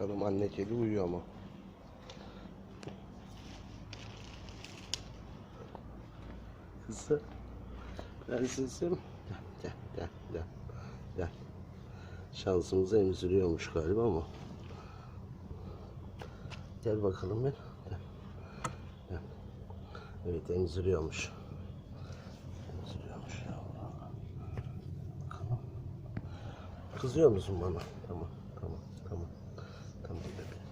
Bakalım anne kedi uyuyor mu? Kızı. Prensesim. Gel gel gel gel. Gel. Şansımızı emziriyormuş galiba ama. Gel bakalım bir. Gel. Gel. Evet emziriyormuş. Emziriyormuş ya. Bakalım. Kızıyor musun bana? Tamam, tamam, tamam. Tamam bebeğim.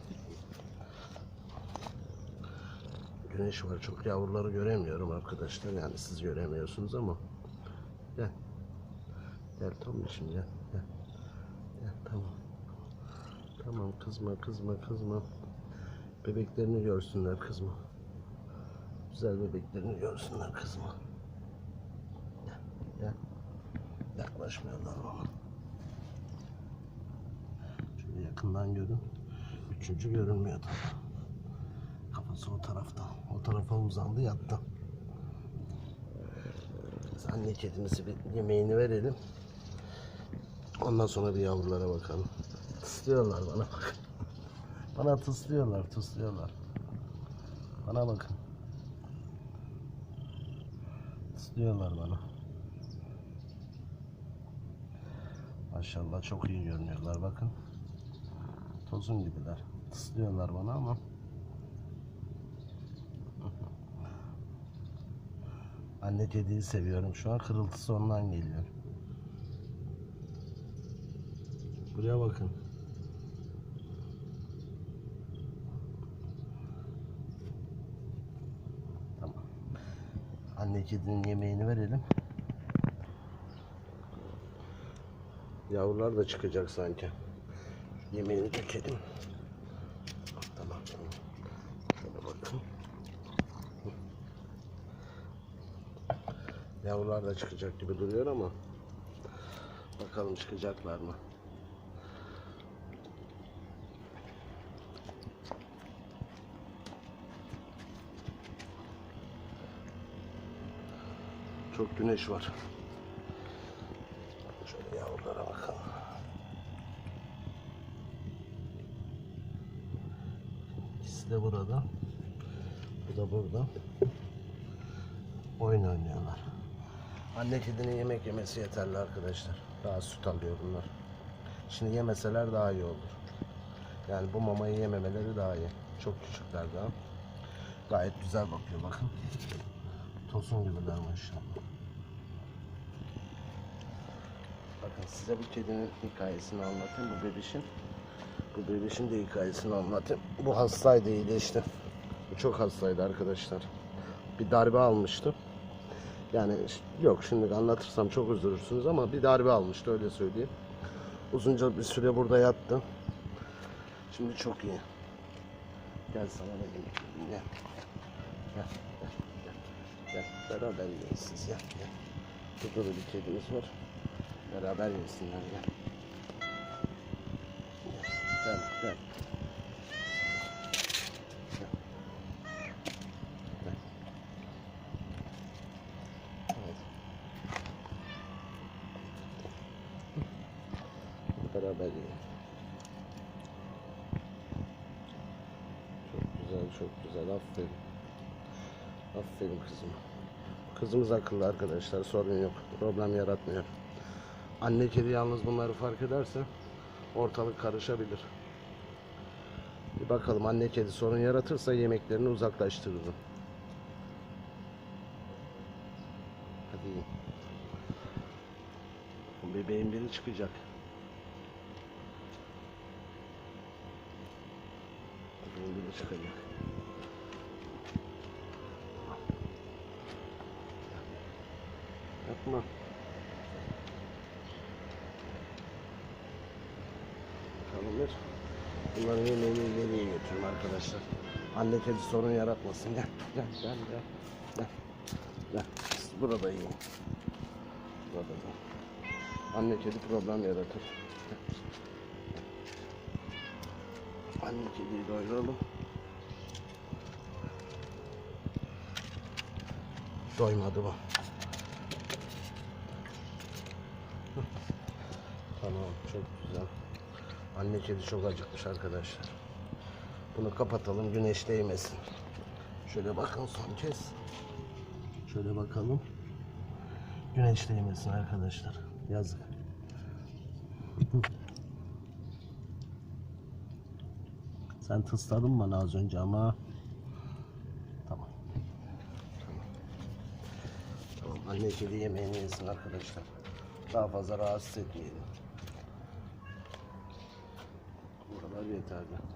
Güneş var. Çok yavruları göremiyorum arkadaşlar. Yani siz göremiyorsunuz ama. Gel. Gel Tomiş'im gel. Gel. Gel tamam. Tamam kızma kızma kızma. Bebeklerini görsünler kızma. Güzel bebeklerini görsünler kızma. Gel. Gel. Yaklaşmıyorlar bana. Şöyle yakından görün. Üçüncü o tarafta. Tarafa uzandı yattı. Anne kedimizi bir yemeğini verelim. Ondan sonra bir yavrulara bakalım. Tıslıyorlar bana bak. Bana tıslıyorlar, tıslıyorlar. Bana bakın. Tıslıyorlar bana. Maşallah çok iyi görünüyorlar bakın. Tozun gibiler. Tıslıyorlar bana ama. Anne kediyi seviyorum. Şu an kırıltısı ondan geliyor. Buraya bakın. Tamam. Anne kedinin yemeğini verelim. Yavrular da çıkacak sanki. Yemeğini dökelim. Tamam tamam. Şöyle bakın. Yavrular da çıkacak gibi duruyor ama bakalım çıkacaklar mı? Çok güneş var. Şöyle yavrulara bakalım. İkisi de burada. Bu da burada. Oyun oynuyorlar. Anne kedinin yemek yemesi yeterli arkadaşlar. Daha süt alıyor bunlar. Şimdi yemeseler daha iyi olur. Yani bu mamayı yememeleri daha iyi. Çok küçükler daha. Gayet güzel bakıyor bakın. Tosun gibiler maşallah. Bakın size bu kedinin hikayesini anlatayım. Bu bebişin. Bu bebişin de hikayesini anlatayım. Bu hastaydı iyileşti. Bu çok hastaydı arkadaşlar. Bir darbe almıştı. Yani yok şimdi anlatırsam çok üzülürsünüz ama bir darbe almıştı öyle söyleyeyim. Uzunca bir süre burada yattı. Şimdi çok iyi. Gel sana da gel. Gel, gel, gel. Beraber yiyin gel, gel. Burada da bir kedimiz var. Beraber yesinler. Gel, gel, gel. Evet. Beraber yiyin. Çok güzel, çok güzel. Aferin. Aferin kızım. Kızımız akıllı arkadaşlar. Sorun yok. Problem yaratmıyor. Anne kedi yalnız bunları fark ederse ortalık karışabilir. Bir bakalım anne kedi sorun yaratırsa yemeklerini uzaklaştırırım. Hadi bebeğin biri çıkacak. Bebeğin biri çıkacak. Yapma. Bakalım bir. Bunların yemeğini ileriye götürün arkadaşlar. Anne kedi sorun yaratmasın. Gel, gel, gel, gel. Gel, gel. Burada iyi. Burada da. Anne kedi problem yaratır. Anne kediyi doyuralım. Doymadı bu. Tamam, çok güzel. Anne kedi çok acıkmış arkadaşlar. Bunu kapatalım güneş değmesin. Şöyle bakın son kez. Şöyle bakalım. Güneş değmesin arkadaşlar. Yazık. Sen tısladın bana az önce ama. Tamam. Tamam. Tamam. Anne kedi yemeğini yesin arkadaşlar. Daha fazla rahatsız etmeyelim. Bu kadar yeterli.